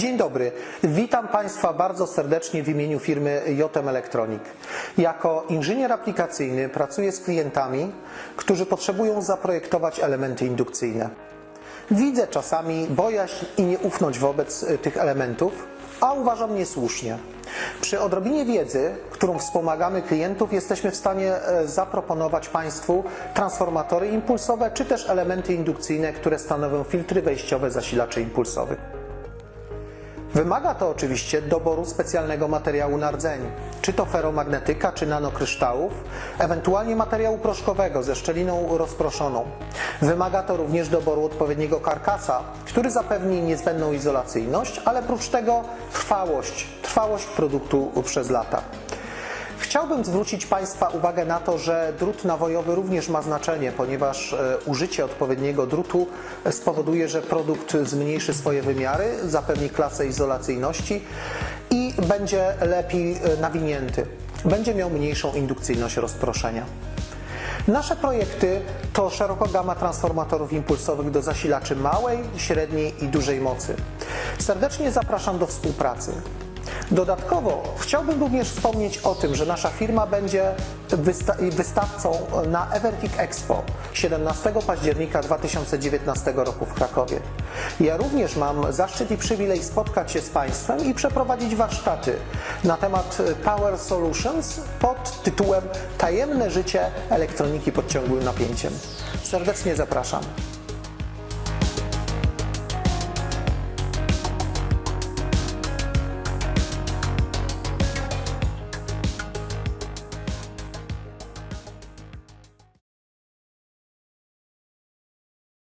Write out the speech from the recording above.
Dzień dobry. Witam Państwa bardzo serdecznie w imieniu firmy JM Electronic. Jako inżynier aplikacyjny pracuję z klientami, którzy potrzebują zaprojektować elementy indukcyjne. Widzę czasami bojaźń i nieufność wobec y, tych elementów, a uważam niesłusznie. Przy odrobinie wiedzy, którą wspomagamy klientów, jesteśmy w stanie e, zaproponować Państwu transformatory impulsowe czy też elementy indukcyjne, które stanowią filtry wejściowe zasilaczy impulsowych. Wymaga to oczywiście doboru specjalnego materiału na rdzeń, czy to feromagnetyka, czy nanokryształów, ewentualnie materiału proszkowego ze szczeliną rozproszoną. Wymaga to również doboru odpowiedniego karkasa, który zapewni niezbędną izolacyjność, ale prócz tego trwałość, trwałość produktu przez lata. Chciałbym zwrócić Państwa uwagę na to, że drut nawojowy również ma znaczenie, ponieważ e, użycie odpowiedniego drutu spowoduje, że produkt zmniejszy swoje wymiary, zapewni klasę izolacyjności i będzie lepiej e, nawinięty. Będzie miał mniejszą indukcyjność rozproszenia. Nasze projekty to szeroka gama transformatorów impulsowych do zasilaczy małej, średniej i dużej mocy. Serdecznie zapraszam do współpracy. Dodatkowo chciałbym również wspomnieć o tym, że nasza firma będzie wysta- wystawcą na Evertic Expo 17 października 2019 roku w Krakowie. Ja również mam zaszczyt i przywilej spotkać się z Państwem i przeprowadzić warsztaty na temat Power Solutions pod tytułem Tajemne życie elektroniki pod ciągłym napięciem. Serdecznie zapraszam.